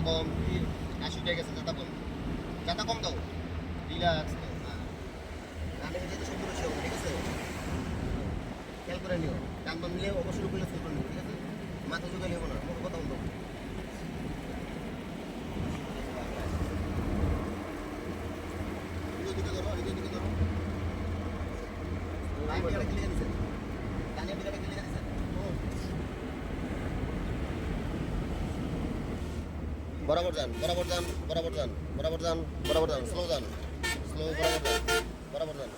যাতা কম আশি উঠে গেছে যাতা কম যাতা কম দাও রিল্যাক্স গানে যেতে সম্পূর্ণ সে ঠিক আছে? খেয়াল করে নিও। ডান বাম নিয়ে অবশ্যই উপরে ফেল করে নিও, ঠিক আছে? মাথা জোগাই নেব না মোট কথা বলব দিকে ধরো দিকে ধরো। ডান দিকে ডানের দিকে বরাবর যান বরাবর যান বরাবর যান বরাবর যান বরাবর যান স্লো যান স্লো বরাবর যান বরাবর যান।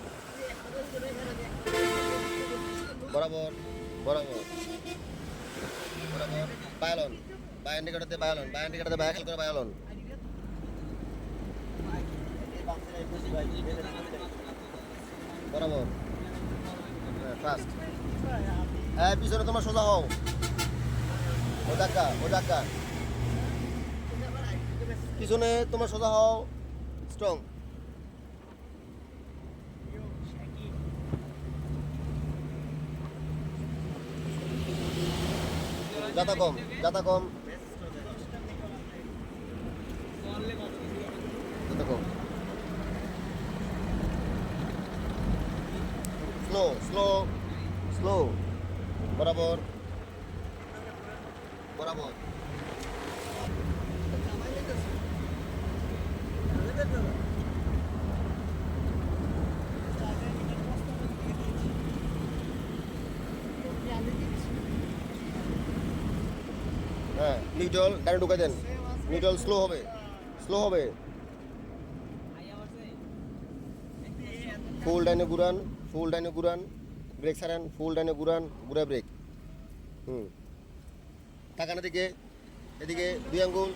বরাবর বরাবর বরাবর, বায়ালন বায়া ইন্ডিকেটারতে বায়ালন বায়া ইন্ডিকেটারতে বায়া খেল করে বায়ালন। বরাবর হ্যাঁ ফাস্ট হ্যাঁ পিছনে তোমার সোজা হও। ও ডাক্কা ও ডাক্কা পিছনে তোমার সোজা হও। স্ট্রং যাতা কম যাতা কম। স্লো স্লো স্লো বরাবর। বরাবর। হ্যাঁ নিউট্রাল ডানে ঢুকে দেন। নিউট্রাল স্লো হবে স্লো হবে। ফুল ডাইনে ঘুরান ফুল ডাইনে ঘুরান ব্রেক সারান ফুল ডাইনে ঘুরান, ঘুরা ব্রেক হুম। তাকানো দিকে এদিকে দুই আঙ্গুল।